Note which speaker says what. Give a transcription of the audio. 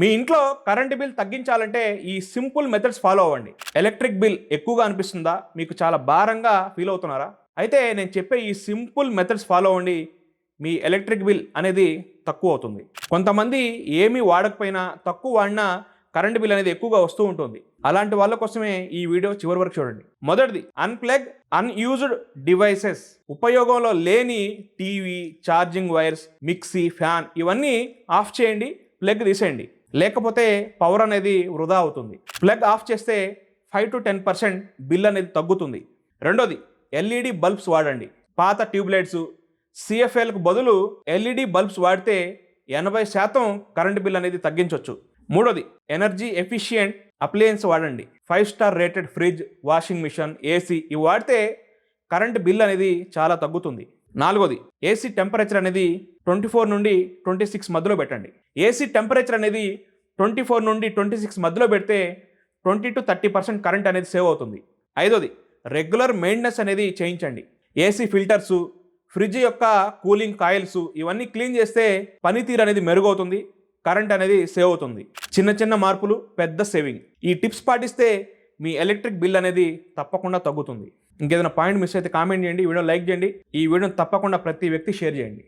Speaker 1: మీ ఇంట్లో current bill తగ్గించాలంటే ఈ సింపుల్ మెథడ్స్ ఫాలో అవ్వండి. ఎలక్ట్రిక్ బిల్ ఎక్కువగా అనిపిస్తుందా? మీకు చాలా భారంగా ఫీల్ అవుతున్నారా? అయితే నేను చెప్పే ఈ సింపుల్ మెథడ్స్ ఫాలో అవ్వండి. మీ ఎలక్ట్రిక్ బిల్ అనేది తక్కువ అవుతుంది. కొంతమంది ఏమీ వాడకపోయినా తక్కువ వాడినా కరెంట్ బిల్ అనేది ఎక్కువగా వస్తూ ఉంటుంది. అలాంటి వాళ్ళ కోసమే ఈ వీడియో చివరి వరకు చూడండి. మొదటిది అన్ప్లగ్ అన్యూజ్డ్ డివైసెస్ ఉపయోగంలో లేని TV charging wires mixie fan ఇవన్నీ ఆఫ్ చేయండి ప్లగ్ తీసేయండి. లేకపోతే పవర్ అనేది వృధా అవుతుంది. ప్లగ్ ఆఫ్ చేస్తే five to ten percent bill అనేది తగ్గుతుంది. రెండోది ఎల్ఈడి బల్బ్స్ వాడండి. పాత ట్యూబ్లైట్స్ సిఎఫ్ఎల్కు బదులు ఎల్ఈడి బల్బ్స్ వాడితే ఎనభై శాతం కరెంట్ బిల్ అనేది తగ్గించవచ్చు మూడోది ఎనర్జీ ఎఫిషియంట్ అప్లయన్స్ వాడండి. Five star rated fridge washing machine AC ఇవి వాడితే కరెంట్ బిల్ అనేది చాలా తగ్గుతుంది. నాలుగోది ఏసీ టెంపరేచర్ అనేది ట్వంటీ ఫోర్ నుండి ట్వంటీ సిక్స్ మధ్యలో పెట్టండి. ఏసీ టెంపరేచర్ అనేది ట్వంటీ ఫోర్ నుండి ట్వంటీ సిక్స్ మధ్యలో పెడితే twenty two thirty percent current అనేది సేవ్ అవుతుంది. ఐదోది రెగ్యులర్ మెయింటెనెన్స్ అనేది చేయించండి. ఏసీ ఫిల్టర్సు ఫ్రిడ్జ్ యొక్క కూలింగ్ కాయిల్స్ ఇవన్నీ క్లీన్ చేస్తే పనితీరు అనేది మెరుగవుతుంది కరెంట్ అనేది సేవ్ అవుతుంది. చిన్న చిన్న మార్పులు పెద్ద సేవింగ్ ఈ టిప్స్ పాటిస్తే మీ ఎలక్ట్రిక్ బిల్ అనేది తప్పకుండా తగ్గుతుంది. ఇంకేదైనా పాయింట్ మిస్ అయితే కామెంట్ చేయండి ఈ వీడియో లైక్ చేయండి ఈ వీడియోని తప్పకుండా ప్రతి వ్యక్తి షేర్ చేయండి.